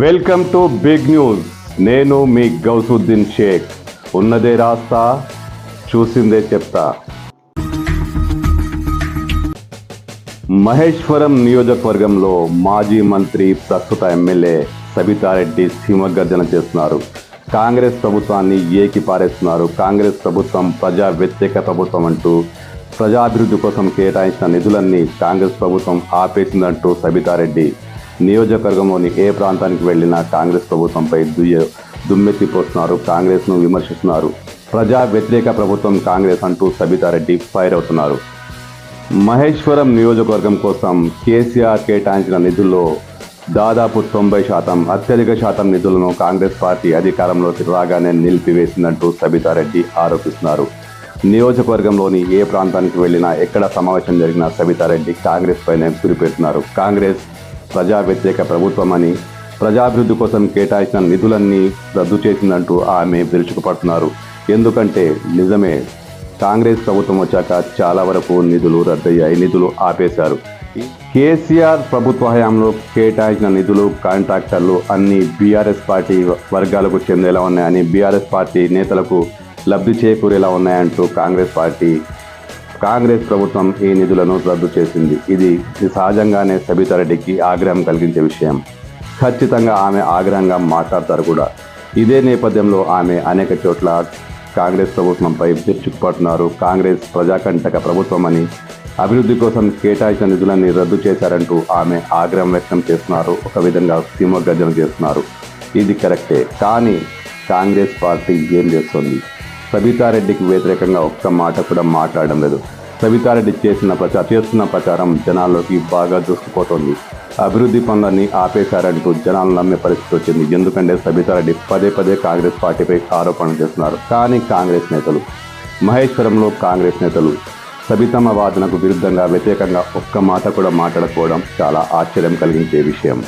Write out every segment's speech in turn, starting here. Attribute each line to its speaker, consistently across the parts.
Speaker 1: Welcome to big news. నేను మీ గౌసుద్దీన్ షేక్. ఉన్నదే రాస్తా చూసిందే చెప్తా. మహేశ్వరం నియోజకవర్గంలో మాజీ మంత్రి ప్రస్తుత ఎమ్మెల్యే సబితారెడ్డి సింహగర్జన చేస్తున్నారు. కాంగ్రెస్ ప్రభుత్వాన్ని ఏకి పారేస్తున్నారు కాంగ్రెస్ ప్రభుత్వం ప్రజా వ్యతిరేక ప్రభుత్వం అంటూ ప్రజాభివృద్ధి కోసం కేటాయించిన నిధులన్నీ కాంగ్రెస్ ప్రభుత్వం ఆపేసిందంటూ సబితారెడ్డి. నియోజకవర్గంలోని ఏ ప్రాంతానికి వెళ్ళినా కాంగ్రెస్ ప్రభుత్వంపై దుయ్య దుమ్మెత్తిపోస్తున్నారు. కాంగ్రెస్ను విమర్శిస్తున్నారు. ప్రజా వ్యతిరేక ప్రభుత్వం కాంగ్రెస్ అంటూ సబితారెడ్డి ఫైర్ అవుతున్నారు. మహేశ్వరం నియోజకవర్గం కోసం కేసీఆర్ కేటాయించిన నిధుల్లో దాదాపు తొంభై శాతం అత్యధిక శాతం నిధులను కాంగ్రెస్ పార్టీ అధికారంలోకి రాగానే నిలిపివేసిందంటూ సబితారెడ్డి ఆరోపిస్తున్నారు. నియోజకవర్గంలోని ఏ ప్రాంతానికి వెళ్ళినా ఎక్కడ సమావేశం జరిగినా సబితారెడ్డి కాంగ్రెస్ పైనే గురిపెడుతున్నారు కాంగ్రెస్ ప్రజా వ్యతిరేక ప్రభుత్వం అని ప్రజాభివృద్ధి కోసం కేటాయించిన నిధులన్నీ రద్దు చేసిందంటూ ఆమె విరుచుకుపడుతున్నారు. ఎందుకంటే నిజమే కాంగ్రెస్ ప్రభుత్వం వచ్చాక చాలా వరకు నిధులు రద్దయ్యాయి నిధులు ఆపేశారు. కేసీఆర్ ప్రభుత్వ హయాంలో కేటాయించిన నిధులు కాంట్రాక్టర్లు అన్ని బీఆర్ఎస్ పార్టీ వర్గాలకు చెందేలా ఉన్నాయని బీఆర్ఎస్ పార్టీ నేతలకు లబ్ధి చేకూరేలా ఉన్నాయంటూ కాంగ్రెస్ పార్టీ కాంగ్రెస్ ప్రభుత్వం ఈ నిధులను రద్దు చేసింది. ఇది సహజంగానే సబితారెడ్డికి ఆగ్రహం కలిగించే విషయం. ఖచ్చితంగా ఆమె ఆగ్రహంగా మాట్లాడతారు కూడా. ఇదే నేపథ్యంలో ఆమె అనేక చోట్ల కాంగ్రెస్ ప్రభుత్వంపై విరుచుకుపడుతున్నారు. కాంగ్రెస్ ప్రజాకంటక ప్రభుత్వం అని అభివృద్ధి కోసం కేటాయించిన నిధులన్నీ రద్దు చేశారంటూ ఆమె ఆగ్రహం వ్యక్తం చేస్తున్నారు. ఒక విధంగా సింహగర్జన చేస్తున్నారు. ఇది కరెక్టే. కానీ కాంగ్రెస్ పార్టీ ఏం చేస్తుంది? సబితారెడ్డికి వ్యతిరేకంగా ఒక్క మాట కూడా మాట్లాడడం లేదు. సబితారెడ్డి చేసిన ప్రచారం చేస్తున్న ప్రచారం జనాల్లోకి బాగా దూసుకుపోతోంది. అభివృద్ధి పనులన్నీ ఆపేశారంటూ జనాలు నమ్మే పరిస్థితి వచ్చింది. ఎందుకంటే సబితారెడ్డి పదే పదే కాంగ్రెస్ పార్టీపై ఆరోపణలు చేస్తున్నారు. కానీ కాంగ్రెస్ నేతలు మహేశ్వరంలో కాంగ్రెస్ నేతలు సబితమ్మ వాదనకు విరుద్ధంగా వ్యతిరేకంగా ఒక్క మాట కూడా మాట్లాడకపోవడం చాలా ఆశ్చర్యం కలిగించే విషయం.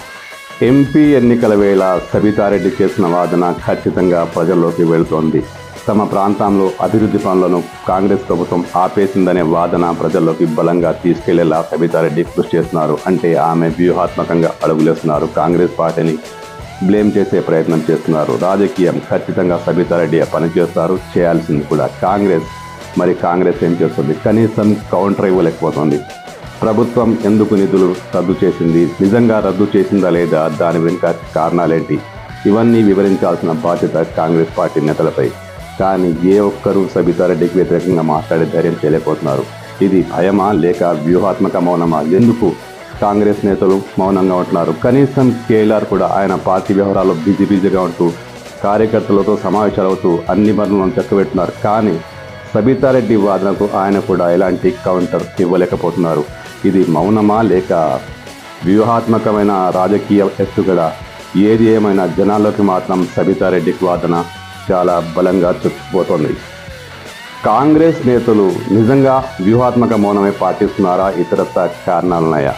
Speaker 1: ఎంపీ ఎన్నికల వేళ సబితారెడ్డి చేసిన వాదన ఖచ్చితంగా ప్రజల్లోకి వెళుతోంది. తమ ప్రాంతంలో అభివృద్ధి పనులను కాంగ్రెస్ ప్రభుత్వం ఆపేసిందనే వాదన ప్రజల్లోకి బలంగా తీసుకెళ్ళేలా సబితారెడ్డి కృషి చేస్తున్నారు. అంటే ఆమె వ్యూహాత్మకంగా అడుగులేస్తున్నారు. కాంగ్రెస్ పార్టీని బ్లేమ్ చేసే ప్రయత్నం చేస్తున్నారు. రాజకీయం ఖచ్చితంగా సబితారెడ్డి పనిచేస్తారు. చేయాల్సింది కూడా కాంగ్రెస్. మరి కాంగ్రెస్ ఏం చేస్తుంది? కనీసం కౌంటర్ ఇవ్వలేకపోతుంది. ప్రభుత్వం ఎందుకు నిధులు రద్దు చేసింది? నిజంగా రద్దు చేసిందా లేదా? దాని వెనుక కారణాలేంటి? ఇవన్నీ వివరించాల్సిన బాధ్యత కాంగ్రెస్ పార్టీ నేతలపై. కానీ ఏ ఒక్కరూ సబితారెడ్డికి వ్యతిరేకంగా మాట్లాడే ధైర్యం చేయలేకపోతున్నారు. ఇది భయమా లేక వ్యూహాత్మక మౌనమా? ఎందుకు? కాంగ్రెస్ నేతలు మౌనంగా ఉంటున్నారు. కనీసం కేఎల్ఆర్ కూడా ఆయన పార్టీ వ్యవహారాల్లో బిజీ బిజీగా ఉంటూ కార్యకర్తలతో సమావేశాలు అవుతూ అన్ని పనులను చక్కబెట్టున్నారు కానీ సబితారెడ్డి వాదనకు ఆయన కూడా ఎలాంటి కౌంటర్ ఇవ్వలేకపోతున్నారు. ఇది మౌనమా లేక వ్యూహాత్మకమైన రాజకీయ ఎత్తుగడ? ఏది ఏమైనా జనాల్లోకి మాత్రం సబితారెడ్డికి వాదన చాలా బలంగా చొచ్చుకుపోతోంది కాంగ్రెస్ నేతలు నిజంగా వ్యూహాత్మక మౌనమే పాటిస్తున్నారా ఇతరత్ర కారణాలున్నాయా?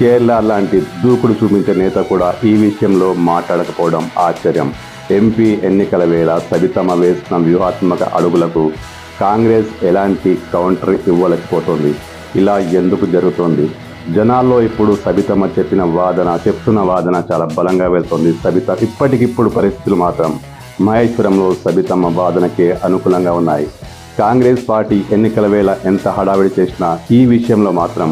Speaker 1: కేరళ లాంటి దూకుడు చూపించే నేత కూడా ఈ విషయంలో మాట్లాడకపోవడం ఆశ్చర్యం. ఎంపీ ఎన్నికల వేళ సబితమ్మ వేసిన వ్యూహాత్మక అడుగులకు కాంగ్రెస్ ఎలాంటి కౌంటర్ ఇవ్వలేకపోతుంది. ఇలా ఎందుకు జరుగుతోంది? జనాల్లో ఇప్పుడు సబితమ్మ చెప్పిన వాదన చెప్తున్న వాదన చాలా బలంగా వెళ్తుంది. సబిత ఇప్పటికిప్పుడు పరిస్థితులు మాత్రం మహేశ్వరంలో సబితమ్మ వాదనకే అనుకూలంగా ఉన్నాయి. కాంగ్రెస్ పార్టీ ఎన్నికల వేళ ఎంత హడావిడి చేసినా ఈ విషయంలో మాత్రం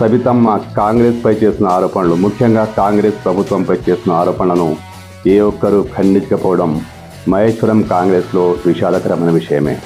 Speaker 1: సబితమ్మ కాంగ్రెస్పై చేసిన ఆరోపణలు ముఖ్యంగా కాంగ్రెస్ ప్రభుత్వంపై చేసిన ఆరోపణలను ఏ ఒక్కరూ ఖండించకపోవడం మహేశ్వరం కాంగ్రెస్లో విషాదకరమైన విషయమే.